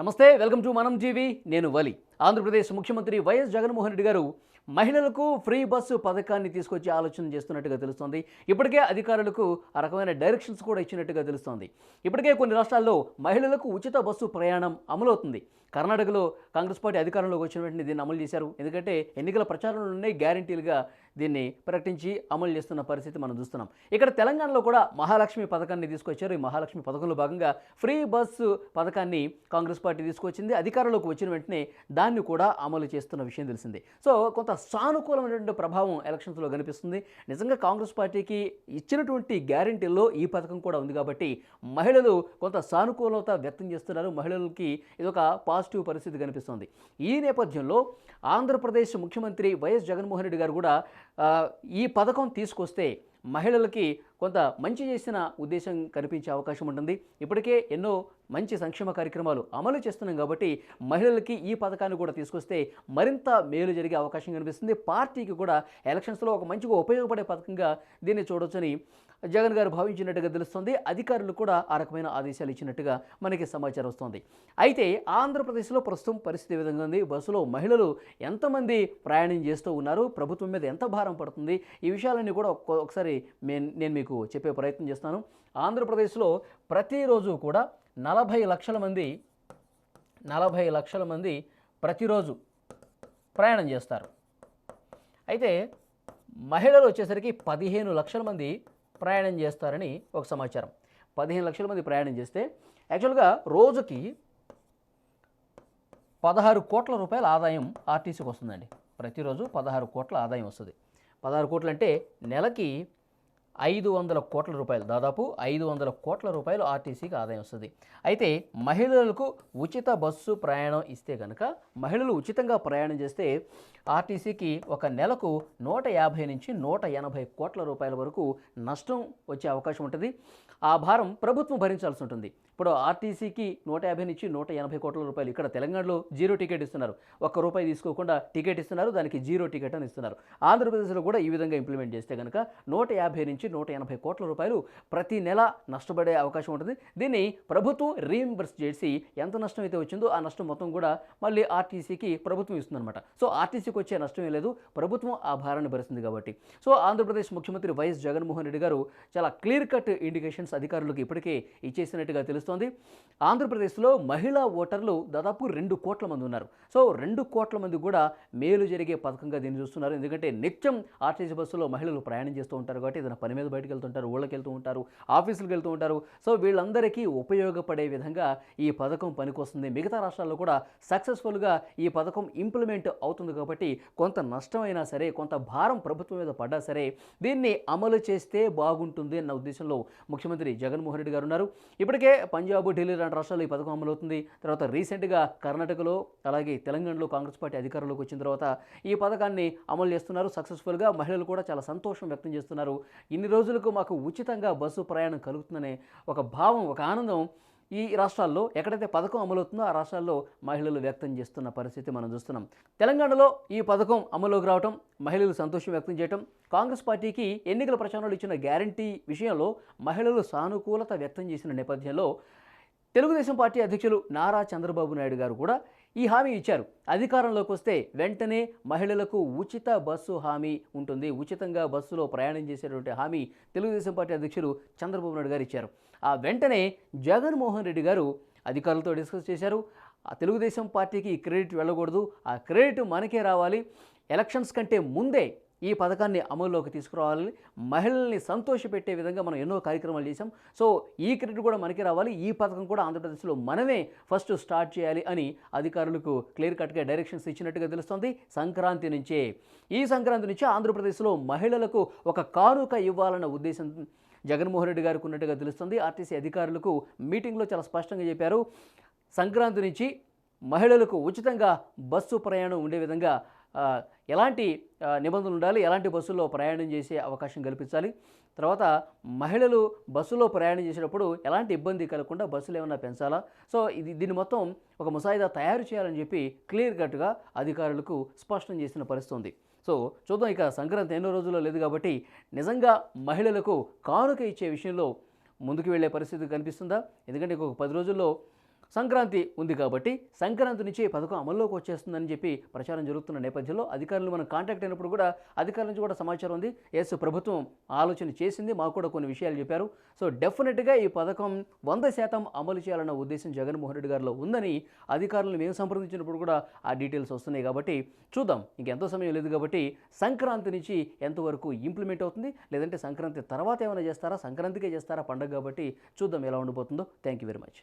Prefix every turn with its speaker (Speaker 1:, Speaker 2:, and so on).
Speaker 1: నమస్తే welcome to మనం జీవి నేను వలి. ఆంధ్రప్రదేశ్ ముఖ్యమంత్రి వైఎస్ జగన్మోహన్ రెడ్డి గారు మహిళలకు ఫ్రీ బస్సు పథకాన్ని తీసుకొచ్చి ఆలోచన చేస్తున్నట్టుగా తెలుస్తోంది. ఇప్పటికే అధికారులకు ఆ రకమైన డైరెక్షన్స్ కూడా ఇచ్చినట్టుగా తెలుస్తోంది. ఇప్పటికే కొన్ని రాష్ట్రాల్లో మహిళలకు ఉచిత బస్సు ప్రయాణం అమలవుతుంది. కర్ణాటకలో కాంగ్రెస్ పార్టీ అధికారంలోకి వచ్చిన వెంటనే దీన్ని అమలు చేశారు. ఎందుకంటే ఎన్నికల ప్రచారంలోనే గ్యారంటీలుగా దీన్ని ప్రకటించి అమలు చేస్తున్న పరిస్థితి మనం చూస్తున్నాం. ఇక్కడ తెలంగాణలో కూడా మహాలక్ష్మి పథకాన్ని తీసుకొచ్చారు. ఈ మహాలక్ష్మి పథకంలో భాగంగా ఫ్రీ బస్సు పథకాన్ని కాంగ్రెస్ పార్టీ తీసుకొచ్చింది అధికారంలోకి వచ్చిన వెంటనే దాన్ని కూడా అమలు చేస్తున్న విషయం తెలిసిందే. సో కొంత సానుకూలమైనటువంటి ప్రభావం ఎలక్షన్స్లో కనిపిస్తుంది. నిజంగా కాంగ్రెస్ పార్టీకి ఇచ్చినటువంటి గ్యారంటీల్లో ఈ పథకం కూడా ఉంది కాబట్టి మహిళలు కొంత సానుకూలత వ్యక్తం చేస్తున్నారు. మహిళలకి ఇదొక పాజిటివ్ పరిస్థితి కనిపిస్తుంది. ఈ నేపథ్యంలో ఆంధ్రప్రదేశ్ ముఖ్యమంత్రి వైఎస్ జగన్మోహన్ రెడ్డి గారు కూడా ఈ పథకం తీసుకొస్తే మహిళలకి కొంత మంచి చేసిన ఉద్దేశం కనిపించే అవకాశం ఉంటుంది. ఇప్పటికే ఎన్నో మంచి సంక్షేమ కార్యక్రమాలు అమలు చేస్తున్నాం కాబట్టి మహిళలకి ఈ పథకాన్ని కూడా తీసుకొస్తే మరింత మేలు జరిగే అవకాశం కనిపిస్తుంది. పార్టీకి కూడా ఎలక్షన్స్లో ఒక మంచిగా ఉపయోగపడే పథకంగా దీన్ని చూడొచ్చని జగన్ గారు భావించినట్టుగా తెలుస్తుంది. అధికారులు కూడా ఆ రకమైన ఆదేశాలు ఇచ్చినట్టుగా మనకి సమాచారం వస్తుంది. అయితే ఆంధ్రప్రదేశ్లో ప్రస్తుతం పరిస్థితి విధంగా ఉంది? బస్సులో మహిళలు ఎంతమంది ప్రయాణం చేస్తూ ఉన్నారు? ప్రభుత్వం మీద ఎంత భారం పడుతుంది? ఈ విషయాలన్నీ కూడా ఒక్కొక్కసారి ఒకసారి నేను మీకు చెప్పే ప్రయత్నం చేస్తాను. ఆంధ్రప్రదేశ్లో ప్రతిరోజు కూడా నలభై లక్షల మంది నలభై లక్షల మంది ప్రతిరోజు ప్రయాణం చేస్తారు. అయితే మహిళలు వచ్చేసరికి పదిహేను లక్షల మంది ప్రయాణం చేస్తారని ఒక సమాచారం. పదిహేను లక్షల మంది ప్రయాణం చేస్తే యాక్చువల్గా రోజుకి పదహారు కోట్ల రూపాయల ఆదాయం ఆర్టీసీకి వస్తుందండి. ప్రతిరోజు పదహారు కోట్ల ఆదాయం వస్తుంది. పదహారు కోట్లు అంటే నెలకి ఐదు వందల కోట్ల రూపాయలు. దాదాపు ఐదు వందల కోట్ల రూపాయలు ఆర్టీసీకి ఆదాయం వస్తుంది. అయితే మహిళలకు ఉచిత బస్సు ప్రయాణం ఇస్తే కనుక మహిళలు ఉచితంగా ప్రయాణం చేస్తే ఆర్టీసీకి ఒక నెలకు నూట యాభై నుంచి నూట ఎనభై కోట్ల రూపాయల వరకు నష్టం వచ్చే అవకాశం ఉంటుంది. ఆ భారం ప్రభుత్వం భరించాల్సి ఉంటుంది. ఇప్పుడు ఆర్టీసీకి నూట యాభై నుంచి నూట ఎనభై కోట్ల రూపాయలు ఇక్కడ తెలంగాణలో జీరో టికెట్ ఇస్తున్నారు. ఒక్క రూపాయి తీసుకోకుండా టికెట్ ఇస్తున్నారు దానికి జీరో టికెట్ అని ఇస్తున్నారు. ఆంధ్రప్రదేశ్లో కూడా ఈ విధంగా ఇంప్లిమెంట్ చేస్తే కనుక నూట యాభై నుంచి నూట ఎనభై కోట్ల రూపాయలు ప్రతి నెల నష్టపడే అవకాశం ఉంటుంది. దీన్ని ప్రభుత్వం రీఇంబర్స్ చేసి ఎంత నష్టం అయితే వచ్చిందో ఆ నష్టం మొత్తం కూడా మళ్ళీ ఆర్టీసీకి ప్రభుత్వం ఇస్తుందన్నమాట. సో ఆర్టీసీకి వచ్చే నష్టం ఏం లేదు. ప్రభుత్వం ఆ భారాన్ని భరిస్తుంది కాబట్టి. సో ఆంధ్రప్రదేశ్ ముఖ్యమంత్రి వైఎస్ జగన్మోహన్ రెడ్డి గారు చాలా క్లియర్ కట్ ఇండికేషన్స్ అధికారులకు ఇప్పటికే ఇచ్చేసినట్టుగా తెలుస్తోంది. ఆంధ్రప్రదేశ్లో మహిళా ఓటర్లు దాదాపు రెండు కోట్ల మంది ఉన్నారు. సో రెండు కోట్ల మంది కూడా మేలు జరిగే పథకంగా దీన్ని చూస్తున్నారు. ఎందుకంటే నిత్యం ఆర్టీసీ బస్సులో మహిళలు ప్రయాణం చేస్తూ ఉంటారు కాబట్టి ఏదైనా పని మీద బయటకు వెళ్తుంటారు ఊళ్ళకి వెళ్తూ ఉంటారు ఆఫీసులకు వెళ్తూ ఉంటారు. సో వీళ్ళందరికీ ఉపయోగపడే విధంగా ఈ పథకం పనికొస్తుంది. మిగతా రాష్ట్రాల్లో కూడా సక్సెస్ఫుల్గా ఈ పథకం ఇంప్లిమెంట్ అవుతుంది కాబట్టి కొంత నష్టమైనా సరే కొంత భారం ప్రభుత్వం మీద పడ్డా సరే దీన్ని అమలు చేస్తే బాగుంటుంది అన్న ఉద్దేశంలో ముఖ్యమంత్రి జగన్మోహన్ రెడ్డి గారు ఉన్నారు. ఇప్పటికే పంజాబ్ ఢిల్లీ లాంటి రాష్ట్రాల్లో ఈ పథకం అమలవుతుంది. తర్వాత రీసెంట్గా కర్ణాటకలో అలాగే తెలంగాణలో కాంగ్రెస్ పార్టీ అధికారంలోకి వచ్చిన తర్వాత ఈ పథకాన్ని అమలు చేస్తున్నారు. సక్సెస్ఫుల్గా మహిళలు కూడా చాలా సంతోషం వ్యక్తం చేస్తున్నారు. ఇన్ని రోజులకు మాకు ఉచితంగా బస్సు ప్రయాణం కలుగుతుందనే ఒక భావం ఒక ఆనందం ఈ రాష్ట్రాల్లో ఎక్కడైతే పథకం అమలవుతుందో ఆ రాష్ట్రాల్లో మహిళలు వ్యక్తం చేస్తున్న పరిస్థితి మనం చూస్తున్నాం. తెలంగాణలో ఈ పథకం అమలులోకి రావటం మహిళలు సంతోషం వ్యక్తం చేయటం కాంగ్రెస్ పార్టీకి ఎన్నికల ప్రచారంలో ఇచ్చిన గ్యారంటీ విషయంలో మహిళలు సానుకూలత వ్యక్తం చేసిన నేపథ్యంలో తెలుగుదేశం పార్టీ అధ్యక్షులు నారా చంద్రబాబు నాయుడు గారు కూడా ఈ హామీ ఇచ్చారు. అధికారంలోకి వస్తే వెంటనే మహిళలకు ఉచిత బస్సు హామీ ఉంటుంది. ఉచితంగా బస్సులో ప్రయాణం చేసేటువంటి హామీ తెలుగుదేశం పార్టీ అధ్యక్షులు చంద్రబాబు నాయుడు గారు ఇచ్చారు. ఆ వెంటనే జగన్మోహన్ రెడ్డి గారు అధికారులతో డిస్కస్ చేశారు. ఆ తెలుగుదేశం పార్టీకి క్రెడిట్ వెళ్ళకూడదు. ఆ క్రెడిట్ మనకే రావాలి. ఎలక్షన్స్ కంటే ముందే ఈ పథకాన్ని అమల్లోకి తీసుకురావాలని మహిళల్ని సంతోషపెట్టే విధంగా మనం ఎన్నో కార్యక్రమాలు చేశాం. సో ఈ క్రెడిట్ కూడా మనకి రావాలి. ఈ పథకం కూడా ఆంధ్రప్రదేశ్లో మనమే ఫస్ట్ స్టార్ట్ చేయాలి అని అధికారులకు క్లియర్ కట్గా డైరెక్షన్స్ ఇచ్చినట్టుగా తెలుస్తోంది. సంక్రాంతి నుంచే. ఈ సంక్రాంతి నుంచి ఆంధ్రప్రదేశ్లో మహిళలకు ఒక కానుక ఇవ్వాలన్న ఉద్దేశం జగన్మోహన్ రెడ్డి గారికి ఉన్నట్టుగా తెలుస్తుంది. ఆర్టీసీ అధికారులకు మీటింగ్లో చాలా స్పష్టంగా చెప్పారు. సంక్రాంతి నుంచి మహిళలకు ఉచితంగా బస్సు ప్రయాణం ఉండే విధంగా ఎలాంటి నిబంధనలు ఉండాలి? ఎలాంటి బస్సుల్లో ప్రయాణం చేసే అవకాశం కల్పించాలి? తర్వాత మహిళలు బస్సులో ప్రయాణం చేసేటప్పుడు ఎలాంటి ఇబ్బంది కలగకుండా బస్సులు ఏమైనా పెంచాలా? సో ఇది దీన్ని మొత్తం ఒక ముసాయిదా తయారు చేయాలని చెప్పి క్లియర్ కట్గా అధికారులకు స్పష్టం చేసిన పరిస్థితి ఉంది సో చూద్దాం ఇక సంక్రాంతి ఎన్నో రోజుల్లో లేదు కాబట్టి నిజంగా మహిళలకు కానుక ఇచ్చే విషయంలో ముందుకు వెళ్ళే పరిస్థితి కనిపిస్తుందా? ఎందుకంటే ఇంకొక పది రోజుల్లో సంక్రాంతి ఉంది కాబట్టి సంక్రాంతి నుంచి పథకం అమల్లోకి వచ్చేస్తుందని చెప్పి ప్రచారం జరుగుతున్న నేపథ్యంలో అధికారులు మనం కాంటాక్ట్ అయినప్పుడు కూడా అధికారుల నుంచి కూడా సమాచారం ఉంది. ఎస్ ప్రభుత్వం ఆలోచన చేసింది. మాకు కూడా కొన్ని విషయాలు చెప్పారు. సో డెఫినెట్గా ఈ పథకం వంద శాతం అమలు చేయాలన్న ఉద్దేశం జగన్మోహన్ రెడ్డి గారిలో ఉందని అధికారులను మేము సంప్రదించినప్పుడు కూడా ఆ డీటెయిల్స్ వస్తున్నాయి కాబట్టి చూద్దాం. ఇంకెంతో సమయం లేదు కాబట్టి సంక్రాంతి నుంచి ఎంతవరకు ఇంప్లిమెంట్ అవుతుంది? లేదంటే సంక్రాంతి తర్వాత ఏమైనా చేస్తారా? సంక్రాంతికే చేస్తారా? పండగ కాబట్టి చూద్దాం ఎలా ఉండిపోతుందో. Thank you very much.